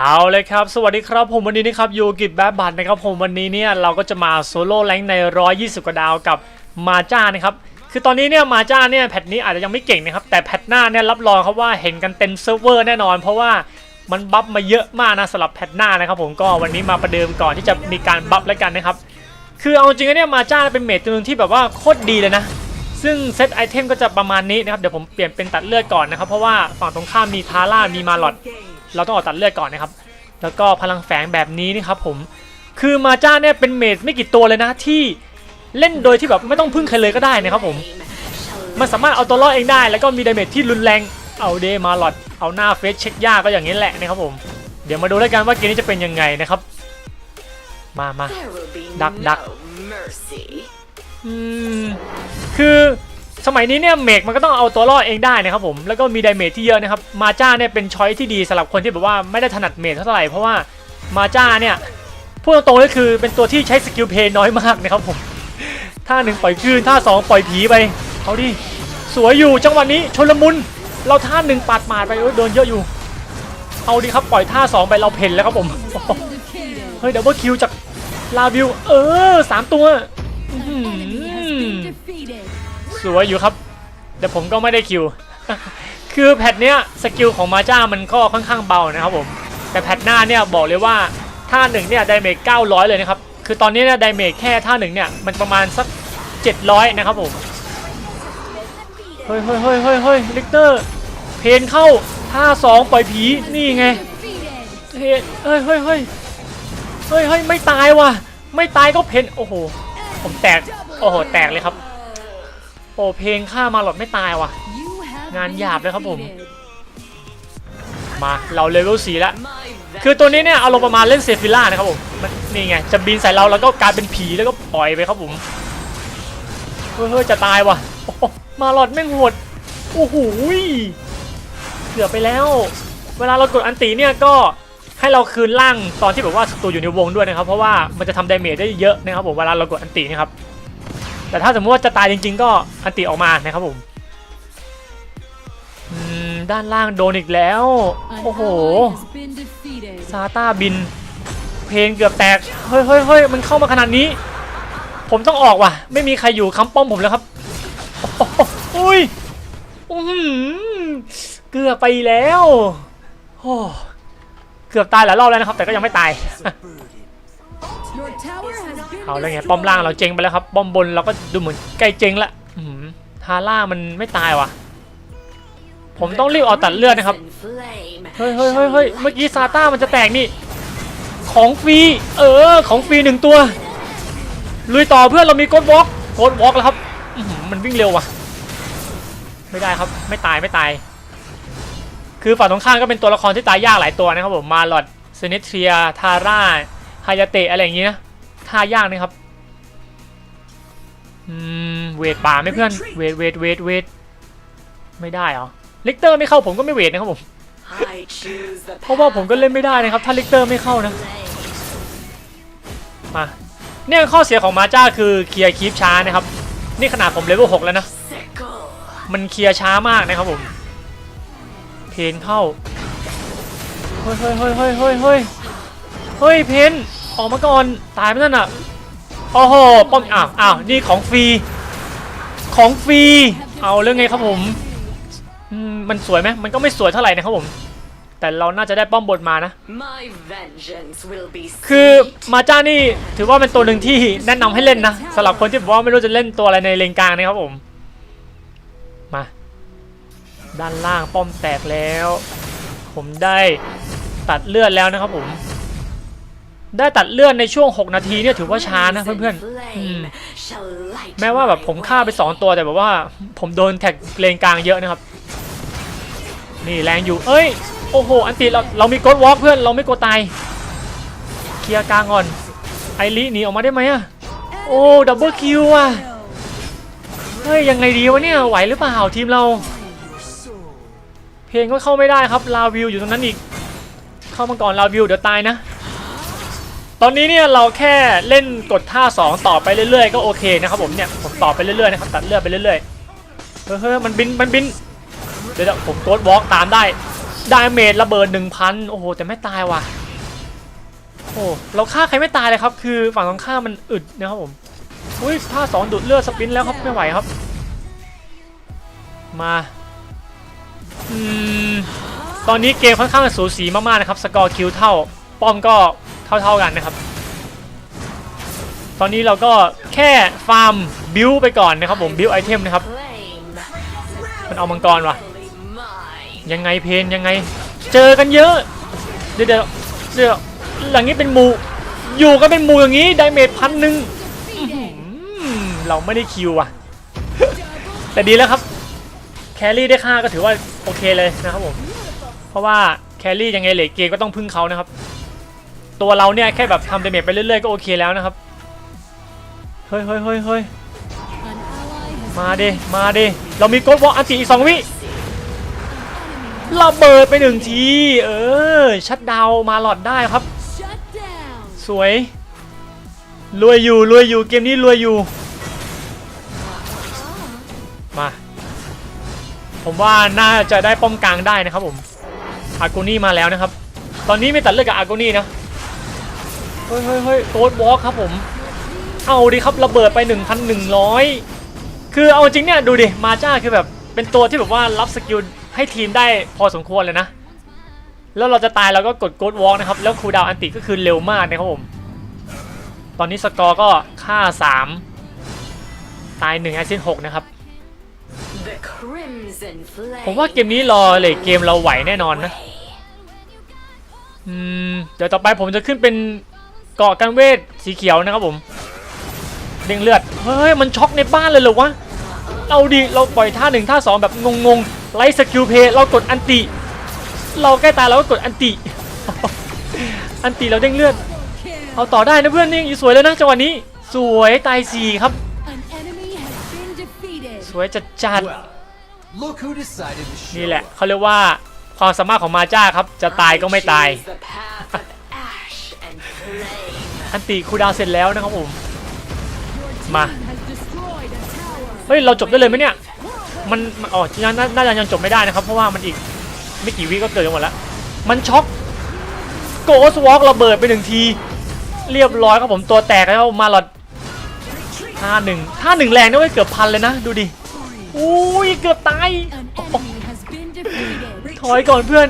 เอาเลยครับ สวัสดีครับผมวันนี้นะครับยูกิบแบบบัตนะครับผมวันนี้เนี่ยเราก็จะมาโซโล่แรงใน 120 กว่าดาวกับมาจ้านะครับ คือตอนนี้เนี่ยมาจ้าเนี่ยแพทนี้อาจจะยังไม่เก่งนะครับ แต่แพทหน้าเนี่ยรับรองครับว่าเห็นกันเต็มเซิร์ฟเวอร์แน่นอน เพราะว่ามันบัฟมาเยอะมากนะสำหรับแพทหน้านะครับผมก็วันนี้มาประเดิมก่อนที่จะมีการบัฟแล้วกันนะครับ คือเอาจริงๆเนี่ยมาจ้าเป็นเมจตัวนึงที่แบบว่าโคตรดีเลยนะ ซึ่งเซตไอเทมก็จะประมาณนี้นะครับเดี๋ยวผมเปลี่ยนเป็นตัดเลือดก่อนนะครับเพราะว่าฝั่งตรงข้ามมีทาร่ามีมาลอด เราต้องออกตัดเลือดก่อนนะครับ แล้วก็พลังแฝงแบบนี้นี่ครับผมคือมาจ้าเนี่ยเป็นเมจไม่กี่ตัวเลยนะที่เล่นโดยที่แบบไม่ต้องพึ่งใครเลยก็ได้นะครับผมมันสามารถเอาตัวรอดเองได้ แล้วก็มีดาเมจที่รุนแรงเอาเดมาลอดเอาหน้าเฟสเช็คยากก็อย่างนี้แหละนะครับผมเดี๋ยวมาดูแล้วกันว่าเกมนี้จะเป็นยังไงนะครับ มามาดักดักอืมคือ สมัยนี้เนี่ยเมกมันก็ต้องเอาตัวรอดเองได้นะครับผมแล้วก็มีดาเมจที่เยอะนะครับมาจ้าเนี่ยเป็นช้อยที่ดีสำหรับคนที่แบบว่าไม่ได้ถนัดเมจเท่าไหร่เพราะว่ามาจ้าเนี่ยพูดตรงๆก็คือเป็นตัวที่ใช้สกิลเพย์น้อยมากนะครับผมท่าหนึ่งปล่อยคลื่นท่าสองปล่อยผีไปเอาดิสวยอยู่จังหวะนี้ชนละมุนเราท่าหนึ่งปาดมาดไปโดนเยอะอยู่ เอาดิครับปล่อยท่าสองไปเราเพ่นแล้วครับผมเฮ้ยดับเบิลคิวจากลาวิวเออสามตัว สวยอยู่ครับ แต่ผมก็ไม่ได้คิว คือแพทเนี้ยสกิลของมาจ้ามันก็ค่อนข้างเบานะครับผม แต่แพทหน้าเนี่ยบอกเลยว่าท่าหนึ่งเนี่ยไดเมจ900 เลยนะครับ คือตอนนี้เนี่ยไดเมจแค่ท่าหนึ่งเนี่ยมันประมาณสัก 700 นะครับผม เฮ้ยเฮ้ยเฮ้ยเฮ้ยเฮ้ยลิกเตอร์ เพนเข้าท่าสองปล่อยผีนี่ไงเพนเฮ้ยเฮ้ยเฮ้ยเฮ้ยเฮ้ยไม่ตายว่ะ ไม่ตายก็เพนโอ้โห ผมแตก โอ้โห แตกเลยครับ โอ้เพลงฆ่ามาหลอดไม่ตายว่ะ งานหยาบเลยครับผม มาเราเลเวลสีแล้วคือตัวนี้เนี่ยเอารมณ์ประมาณเล่นเซฟิล่านะครับผมมันนี่ไงจะบินใส่เราแล้วก็กลายเป็นผีแล้วก็ปล่อยไปครับผมเฮ้ยเฮ้ยจะตายว่ะโอ้โหมาหลอดแม่งโหดโอ้โหยเกือบไปแล้ว เวลาเรากดอันตีเนี่ยก็ให้เราคืนร่างตอนที่แบบว่าศัตรูอยู่ในวงด้วยนะครับ เพราะว่ามันจะทำดาเมจได้เยอะนะครับผมเวลาเรากดอันตีนะครับ แต่ถ้าสมมติว่าจะตายจริง ๆ ก็อันติออกมานะครับผมอืมด้านล่างโดนอีกแล้ว โอ้โห ซาต้าบิน เพลงเกือบแตก เฮ้ยเฮ้ยเฮ้ยมันเข้ามาขนาดนี้ ผมต้องออกว่ะ ไม่มีใครอยู่ค้ำป้อมผมแล้วครับโอ้โหอุ้ยอื้อหือเกือบไปแล้วโอ้เกือบตายหลายรอบแล้วนะครับ แต่ก็ยังไม่ตาย เอาแล้วไงป้อมล่างเราเจ๊งไปแล้วครับป้อมบนเราก็ดูเหมือนใกล้เจ๊งละอื้อหือทาร่ามันไม่ตายว่ะ ผมต้องรีบเอาตัดเลือดนะครับเฮ้ยเฮ้ยเฮ้ยเฮ้ยเมื่อกี้ซาต้ามันจะแตกนี่ ของฟรีเออ ของฟรีหนึ่งตัวลุยต่อเพื่อนเรามีโกดวอล์กโกดวอล์กแล้วครับมันวิ่งเร็วว่ะ ไม่ได้ครับไม่ตายไม่ตาย คือฝั่งตรงข้ามก็เป็นตัวละครที่ตายยากหลายตัวนะครับผมมาลอดเซเนเทียทาร่าฮายาเตะอะไรอย่างงี้นะ ท่ายากนะครับอืมเวทป่าไหมเพื่อนเวทเวทเวทเวทไม่ได้เหรอลิกเตอร์ไม่เข้าผมก็ไม่เวทนะครับผมเพราะว่าผมก็เล่นไม่ได้นะครับ ถ้าลิกเตอร์ไม่เข้านะมาเนี่ยข้อเสียของมาจ้าคือเคลียร์คีปช้านะครับ นี่ขนาดผมเลเวล6แล้วนะมันเคลียร์ช้ามากนะครับผม เพนเข้า เฮ้ยเฮ้ยเฮ้ยเฮ้ยเฮ้ยเฮ้ยเฮ้ยเพน ออกมาก่อน ตายไปนั่นอะ โอ้โห ป้อมอ้าวอ้าวนี่ของฟรี ของฟรี เอาเรื่องไงครับผมอืมมันสวยไหมมันก็ไม่สวยเท่าไหร่นะครับผม แต่เราน่าจะได้ป้อมบนมานะ คือมาจ้านี่ถือว่าเป็นตัวหนึ่งที่แนะนำให้เล่นนะสำหรับคนที่บอกว่าไม่รู้จะเล่นตัวอะไรในเลนกลางนะครับผม มา ด้านล่างป้อมแตกแล้ว ผมได้ตัดเลือดแล้วนะครับผม ได้ตัดเลือดในช่วง 6 นาทีเนี่ยถือว่าช้านะเพื่อนๆอืมแม้ว่าแบบผมฆ่าไป 2 ตัวแต่แบบว่าผมโดนแท็กเลนกลางเยอะนะครับ นี่แรงอยู่ เอ้ย โอ้โห อันติเราเรามีกดวอล์กเพื่อนเราไม่กลัวตาย เคลียร์กลางก่อน ไอริหนีออกมาได้ไหมอะโอ้ดับเบิลคิวอะเฮ้ยยังไงดีวะเนี่ยไหวหรือเปล่าทีมเรา เพลงก็เข้าไม่ได้ครับลาวิวอยู่ตรงนั้นอีก เข้ามาก่อนลาวิวเดี๋ยวตายนะ ตอนนี้เนี่ยเราแค่เล่นกดท่า 2 ต่อไปเรื่อยๆก็โอเคนะครับผมเนี่ยผมต่อไปเรื่อยๆนะครับตัดเลือดไปเรื่อยๆเฮ้ยเฮ้ยมันบินมันบินเดี๋ยวผมโกดวอล์กตามได้ดาเมจระเบิด1,000โอ้โหแต่ไม่ตายว่ะโอ้เราฆ่าใครไม่ตายเลยครับ คือฝั่งตรงข้ามมันอึดนะครับผมอุ้ยท่าสองดูดเลือดสปินแล้วครับไม่ไหวครับ มาอืมตอนนี้เกมค่อนข้างสูสีมากๆนะครับ สกอร์คิวเท่า ป้อมก็ เท่าๆกันนะครับ ตอนนี้เราก็แค่ฟาร์มบิวไปก่อนนะครับผมบิวไอเทมนะครับ มันเอามังกรวะยังไงเพนยังไง เจอกันเยอะ เดี๋ยวเดี๋ยวหลังนี้เป็นหมูอยู่ก็เป็นหมูอย่างนี้ไดเมจพันหนึ่งเราไม่ได้คิวอะ แต่ดีแล้วครับ แครี่ได้ค่าก็ถือว่าโอเคเลยนะครับผม เพราะว่าแครี่ยังไงเลทเกก็ต้องพึ่งเขานะครับ ตัวเราเนี่ยแค่แบบทำเดเมจไปเรื่อยๆก็โอเคแล้วนะครับ เฮ้ยเฮ้ยเฮ้ยเฮ้ยมาดิ มาดิ เรามีโกดวอลอันติอีกสองวิระเบิดไปหนึ่งที เออ ชัดดาวมาหลอดได้ครับ สวย รวยอยู่ รวยอยู่ เกมนี้รวยอยู่ มา ผมว่าน่าจะได้ป้อมกลางได้นะครับผมอากูนี่มาแล้วนะครับ ตอนนี้ไม่ตัดเลือกกับอากูนี่นะ เฮ้ยเฮ้ยเฮ้ยโกดวอลครับผม เอาดิครับระเบิดไป 1,100 คือเอาจริงเนี่ยดูดิ มาจ้าคือแบบเป็นตัวที่แบบว่ารับสกิลให้ทีมได้พอสมควรเลยนะ แล้วเราจะตายเราก็กดโกดวอล์กนะครับ แล้วคูลดาวน์อันติก็คือเร็วมากนะครับผม ตอนนี้สกอร์ก็ฆ่า 3 ตาย1แอซิน6นะครับ The crimson flame. ผมว่าเกมนี้รอเลยเกมเราไหวแน่นอนนะอืมเดี๋ยวต่อไปผมจะขึ้นเป็น เกาะกันเวทสีเขียวนะครับผมเด้งเลือดเฮ้ยมันช็อกในบ้านเลยเหรอวะเอาดิเราปล่อยท่าหนึ่งท่าสองแบบงงๆไลท์สกิลเพย์เรากดอันติเราใกล้ตายเราก็กดอันติอันติเราเด้งเลือด Kill. เอาต่อได้นะเพื่อนนี่สวยแล้วนะจังหวะนี้ สวยตายสี่ครับ An enemy has been defeated. สวยจัดจัด Well, look who decided to show นี่แหละ up. เขาเรียกว่าความสามารถของมาจ้าครับ จะตายก็ไม่ตาย อันติคูลดาวน์เสร็จแล้วนะครับผม Your team Ma. has destroyed a tower. เฮ้ยเราจบได้เลยไหมเนี่ยมันมันอ๋อยังน่าน่าจะยังจบไม่ได้นะครับ เพราะว่ามันอีกไม่กี่วิก็เกิดกันหมดแล้ว มันช็อกโกสวอล์กระเบิดไปหนึ่งที เรียบร้อยครับผมตัวแตกแล้วมาหลอดท่าหนึ่งท่าหนึ่งแรงนะเว้ยเกือบพันเลยนะ ดูดิอุ้ยเกือบตาย An enemy has been defeated. ถอยก่อนเพื่อน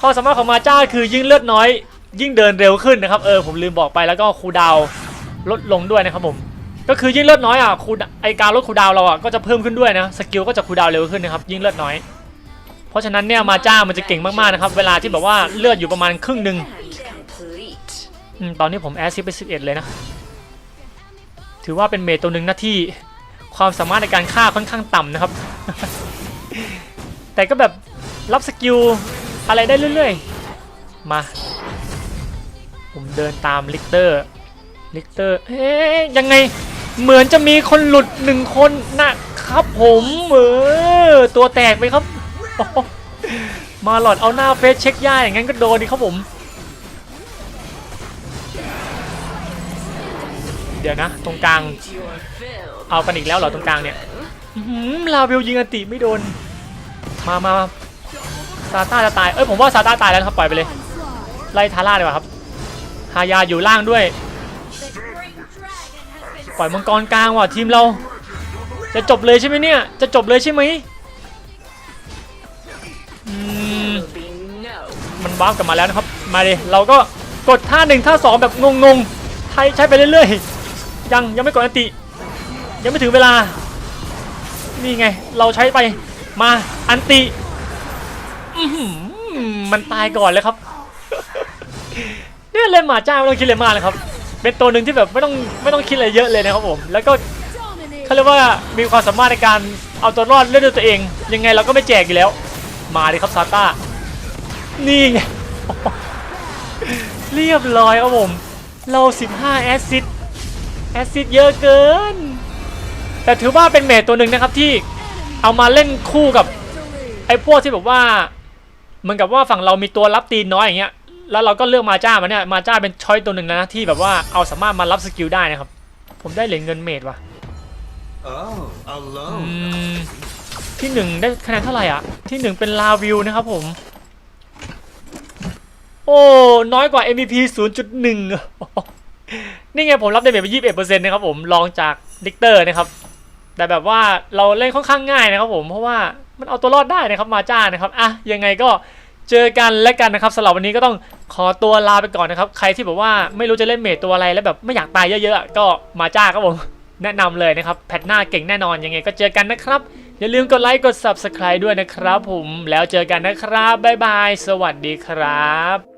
ความสามารถของมาจ้าคือยิ่งเลือดน้อย ยิ่งเดินเร็วขึ้นนะครับเออผมลืมบอกไปแล้วก็คูดาวลดลงด้วยนะครับผมก็คือยิ่งเลือดน้อยอะคูไอการลดคูดาวเราอะก็จะเพิ่มขึ้นด้วยนะสกิลก็จะคูดาวเร็วขึ้นนะครับยิ่งเลือดน้อย เพราะฉะนั้นเนี่ยมาจ้ามันจะเก่งมากๆนะครับเวลาที่แบบว่าเลือดอยู่ประมาณครึ่งหนึ่งอตอนนี้ผมแอสซิสไป11 เลยนะ ถือว่าเป็นเมทตัวหนึ่งหนะที่ความสามารถในการฆ่าค่อนข้างต่ำนะครับ แต่ก็แบบรับสกิลอะไรได้เรื่อยๆ มา ผมเดินตามลิกเตอร์ลิกเตอร์เอ๊ยยังไงเหมือนจะมีคนหลุดหนึ่งคนนะครับผมเออตัวแตกไปครับ มาหลอดเอาหน้าเฟซเช็คย่าอย่างนั้นก็โดนดิครับผม เดี๋ยวนะ ตรงกลาง เอากันอีกแล้วเหรอตรงกลางเนี่ยลาเวลยิงอันติไม่โดน มามาซาต้าจะตาย เอ้ยผมว่าซาต้าตายแล้วครับปล่อยไปเลย ไล่ทาร่าดีกว่าครับ ฮายาอยู่ล่างด้วย ปล่อยมังกรกลางว่ะทีมเรา จะจบเลยใช่ไหมเนี่ย จะจบเลยใช่ไหมมันวาร์ปกลับมาแล้วนะครับ มาดิเราก็กดท่าหนึ่งท่าสองแบบงงๆใช้ใช้ไปเรื่อยๆ ยังยังไม่กดอันติ ยังไม่ถึงเวลา นี่ไง เราใช้ไป มาอันติมันตายก่อนเลยครับ เนี่ยเล่นหมาจ้าไม่ต้องคิดอะไรมากเลยครับ เป็นตัวหนึ่งที่แบบไม่ต้องไม่ต้องคิดอะไรเยอะเลยนะครับผม แล้วก็เขาเรียกว่ามีความสามารถในการเอาตัวรอดเล่นด้วยตัวเอง ยังไงเราก็ไม่แจกอยู่แล้ว มาดิครับซาต้า นี่ไง เรียบร้อยครับผม เรา 15 แอซิดแอซิดเยอะเกิน แต่ถือว่าเป็นเมทตัวหนึ่งนะครับที่เอามาเล่นคู่กับไอ้พวกที่แบบว่า เหมือนกับว่าฝั่งเรามีตัวรับตีนน้อยอย่างเงี้ย แล้วเราก็เลือกมาจ้ามาเนี่ยมาจ้าเป็นช้อยตัวหนึ่งนะที่แบบว่าเอาสามารถมารับสกิลได้นะครับ ผมได้เหรียญเงินเมดว่ะ Oh, อื alone. มที่หนึ่งได้คะแนนเท่าไหร่อะ ที่หนึ่งเป็นลาวิวนะครับผม โอ้ น้อยกว่า MVP 0.1 นี่ไงผมรับได้เมจไป21%นะครับผมรองจากดิกเตอร์นะครับ แต่แบบว่าเราเล่นค่อนข้างง่ายนะครับผมเพราะว่ามันเอาตัวรอดได้นะครับมาจ้านะครับอะยังไงก็ เจอกันและกันนะครับสำหรับวันนี้ก็ต้องขอตัวลาไปก่อนนะครับ ใครที่แบบว่าไม่รู้จะเล่นเมทตัวอะไรแล้วแบบไม่อยากตายเยอะๆ ก็มาจ้าครับผมแนะนำเลยนะครับ แพทหน้าเก่งแน่นอนยังไงก็เจอกันนะครับ อย่าลืมกดไลค์กด Subscribe ด้วยนะครับผมแล้วเจอกันนะครับบ๊ายบาย สวัสดีครับ